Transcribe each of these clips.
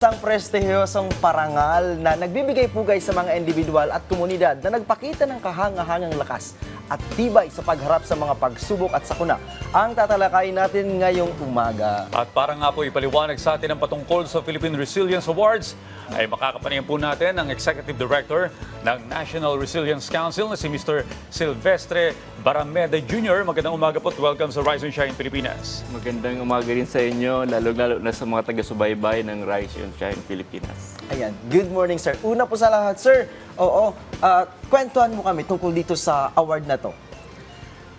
Isang prestihiyosong parangal na nagbibigay pugay sa mga individual at komunidad na nagpakita ng kahangahangang lakas at tibay sa pagharap sa mga pagsubok at sakuna. Ang tatalakayin natin ngayong umaga. At para nga po ipaliwanag sa atin ang patungkol sa Philippine Resilience Awards, ay makakapanayan po natin ang Executive Director ng National Resilience Council na si Mr. Silvestre Barameda Jr. Magandang umaga po at welcome sa Rise and Shine Pilipinas. Magandang umaga rin sa inyo, lalo-lalo na sa mga taga-subaybay ng Rise and Shine Pilipinas. Ayan, good morning sir. Una po sa lahat sir, oo, ah, kwentuhan mo kami tungkol dito sa award na to.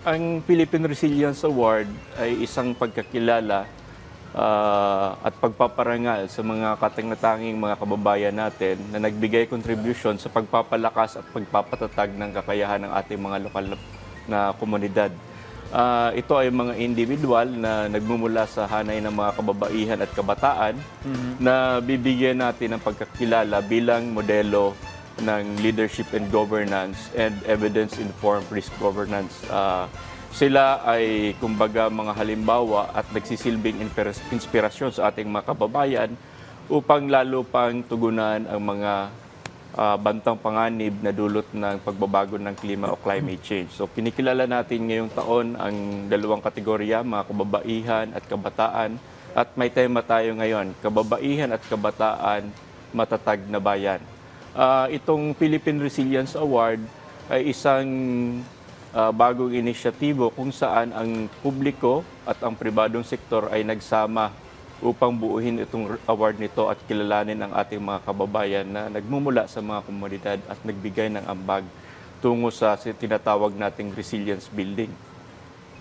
Ang Philippine Resilience Award ay isang pagkakilala ah, at pagpaparangal sa mga katangatanging mga kababayan natin na nagbigay contribution sa pagpapalakas at pagpapatatag ng kakayahan ng ating mga lokal na- komunidad. Ah, ito ay mga individual na nagmumula sa hanay ng mga kababaihan at kabataan na bibigyan natin ng pagkakilala bilang modelo ng leadership and governance and evidence-informed risk governance. Ah, sila ay kumbaga mga halimbawa at nagsisilbing inspira- inspirasyon sa ating mga kababayan upang lalo pang tugunan ang mga ah, bantang panganib na dulot ng pagbabago ng klima o climate change. So kinikilala natin ngayong taon ang dalawang kategorya, mga kababaihan at kabataan. At may tema tayo ngayon, kababaihan at kabataan, matatag na bayan. Ah, itong Philippine Resilience Award ay isang ah, bagong inisyatibo kung saan ang publiko at ang pribadong sektor ay nagsama upang buuhin itong award nito at kilalanin ang ating mga kababayan na nagmumula sa mga komunidad at nagbigay ng ambag tungo sa tinatawag nating resilience building.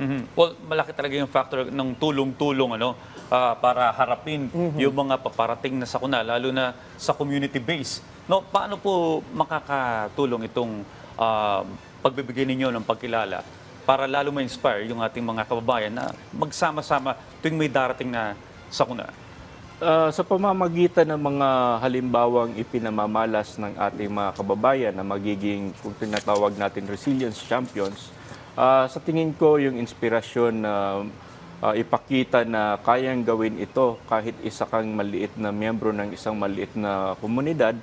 Mhm. Well, malaki talaga yung factor ng tulong-tulong ano ah, para harapin yung mga paparating na sakuna lalo na sa community base. No, paano po makakatulong itong ah, pagbibigay ninyo ng pagkilala para lalo ma-inspire yung ating mga kababayan na magsama-sama tuwing may darating na sakuna? Ah, sa pamamagitan ng mga halimbawang ipinamamalas ng ating mga kababayan na magiging kung tinatawag natin resilience champions, ah, sa tingin ko yung inspirasyon na ah, ipakita na kayang gawin ito kahit isa kang maliit na miyembro ng isang maliit na komunidad,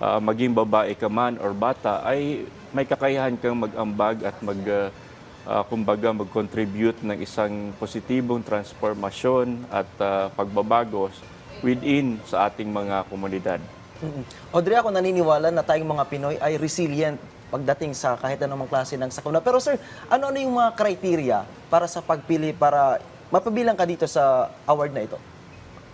ah, maging babae ka man or bata, ay may kakayahan kang mag-ambag at mag ah, uh, kumbaga mag-contribute ng isang positibong transformasyon at uh, pagbabago within sa ating mga komunidad. Mhm. Audrey, ako naniniwala na tayong mga Pinoy ay resilient pagdating sa kahit anumang klase ng sakuna. Pero sir, ano-ano yung mga criteria para sa pagpili para mapabilang ka dito sa award na ito?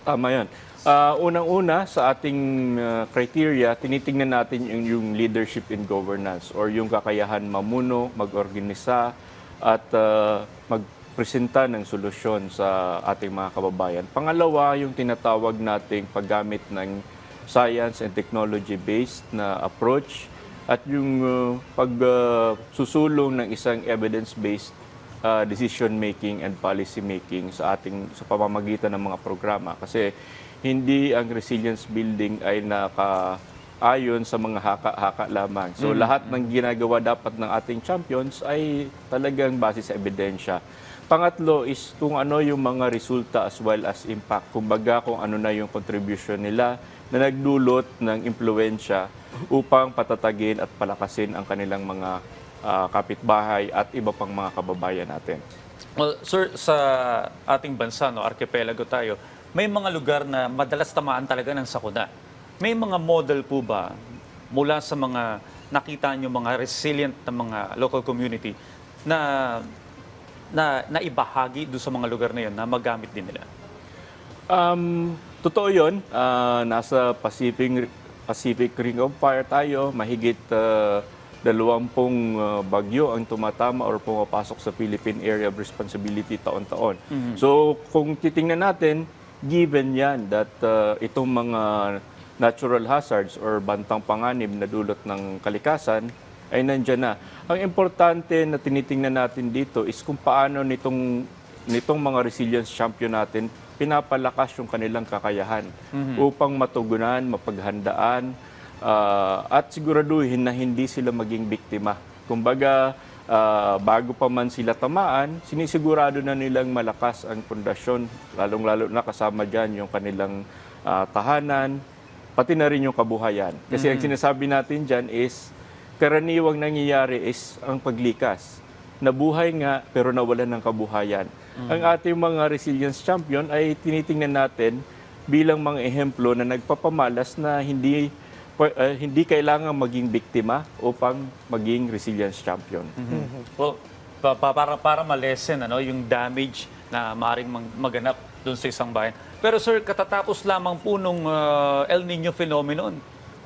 Tama yan. Ah, Unang-una sa ating ah, criteria, tinitingnan natin yung, yung leadership in governance or yung kakayahan mamuno, mag-organisa at ah, magpresenta ng solusyon sa ating mga kababayan. Pangalawa, yung tinatawag nating paggamit ng science and technology-based na approach at yung uh, pagsusulong ng isang evidence-based uh, decision making and policy making sa ating sa pamamagitan ng mga programa kasi hindi ang resilience building ay naka ayon sa mga haka-haka lamang. So lahat ng ginagawa dapat ng ating champions ay talagang base sa ebidensya. Pangatlo is kung ano yung mga resulta as well as impact. Kumbaga kung ano na yung contribution nila na nagdulot ng impluensya upang patatagin at palakasin ang kanilang mga ah, kapitbahay at iba pang mga kababayan natin. Well, sir, sa ating bansa, no, archipelago tayo, may mga lugar na madalas tamaan talaga ng sakuna. May mga model po ba mula sa mga nakita nyo mga resilient na mga local community na na naibahagi doon sa mga lugar na yun na magamit din nila? Um, totoo yun. Ah, nasa Pacific, Pacific Ring of Fire tayo. Mahigit ah, dalawampung ah, bagyo ang tumatama or pumapasok sa Philippine Area of Responsibility taon-taon. So kung titingnan natin, given yan that ah, itong mga natural hazards or bantang panganib na dulot ng kalikasan ay nandyan na. Ang importante na tinitingnan natin dito is kung paano nitong nitong mga resilience champion natin pinapalakas yung kanilang kakayahan upang matugunan, mapaghandaan ah, at siguraduhin na hindi sila maging biktima. Kumbaga, ah, bago pa man sila tamaan, sinisigurado na nilang malakas ang pundasyon, lalong-lalo na kasama dyan yung kanilang ah, tahanan, pati na rin yung kabuhayan. Kasi ang sinasabi natin dyan is, karaniwang nangyayari is ang paglikas. Nabuhay nga, pero nawalan ng kabuhayan. Ang ating mga resilience champion ay tinitingnan natin bilang mga ehemplo na nagpapamalas na hindi ah, hindi kailangan maging biktima upang maging resilience champion. Well, pa- pa- para para ma-lessen ano yung damage na maaring mang- maganap doon sa isang bayan. Pero sir, katatapos lamang po nung uh, El Nino phenomenon.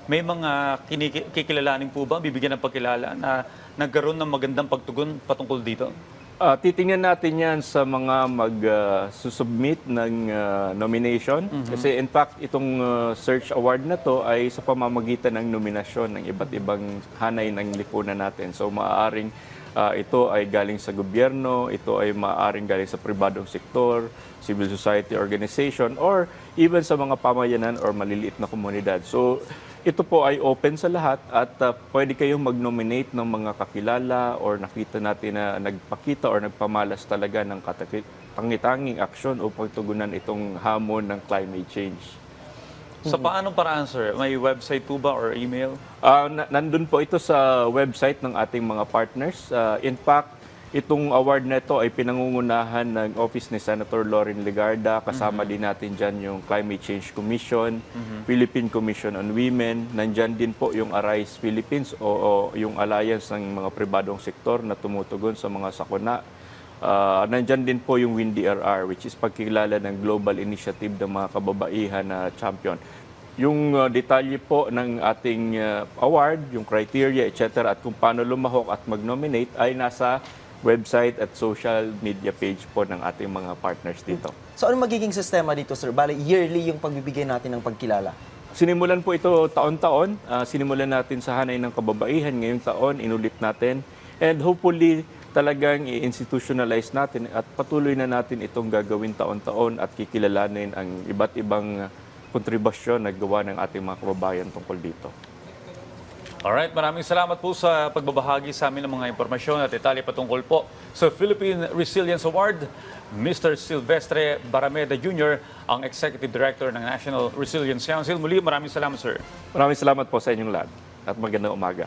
May mga kiniki- kikilalanin po ba, bibigyan ng pagkilala na nagkaroon ng magandang pagtugon patungkol dito? Ah, titingnan natin yan sa mga mag-susubmit ng ah, nomination. Kasi in fact, itong ah, search award na to ay sa pamamagitan ng nominasyon ng iba't ibang hanay ng lipunan natin. So maaaring ah, ito ay galing sa gobyerno, ito ay maaaring galing sa pribadong sektor, civil society organization, or even sa mga pamayanan or maliliit na komunidad. So ito po ay open sa lahat at uh, pwede kayong mag-nominate ng mga kakilala or nakita natin na nagpakita or nagpamalas talaga ng tangitanging aksyon upang tugunan itong hamon ng climate change. Sa paanong paraan sir? May website po ba or email? Ah, na- nandun po ito sa website ng ating mga partners. Ah, in fact, itong award na ito ay pinangungunahan ng office ni Senator Lauren Legarda. Kasama din natin dyan yung Climate Change Commission, Philippine Commission on Women. Nandyan din po yung Arise Philippines o, o yung alliance ng mga pribadong sektor na tumutugon sa mga sakuna. Ah, nandyan din po yung WINDRR, which is pagkilala ng global initiative ng mga kababaihan na champion. Yung uh, detalye po ng ating uh, award, yung criteria, etc. at kung paano lumahok at mag-nominate ay nasa website at social media page po ng ating mga partners dito. So ano magiging sistema dito, sir? Bale, yearly yung pagbibigay natin ng pagkilala. Sinimulan po ito taon-taon. Ah, sinimulan natin sa Hanay ng Kababaihan ngayong taon, inulit natin. And hopefully, talagang i-institutionalize natin at patuloy na natin itong gagawin taon-taon at kikilalanin ang iba't ibang kontribusyon na gawa ng ating mga kababayan tungkol dito. Alright, maraming salamat po sa pagbabahagi sa amin ng mga impormasyon at detalye patungkol po sa Philippine Resilience Award. Mr. Silvestre Barameda Jr., ang Executive Director ng National Resilience Council. Muli, maraming salamat, sir. Maraming salamat po sa inyong lahat at magandang umaga.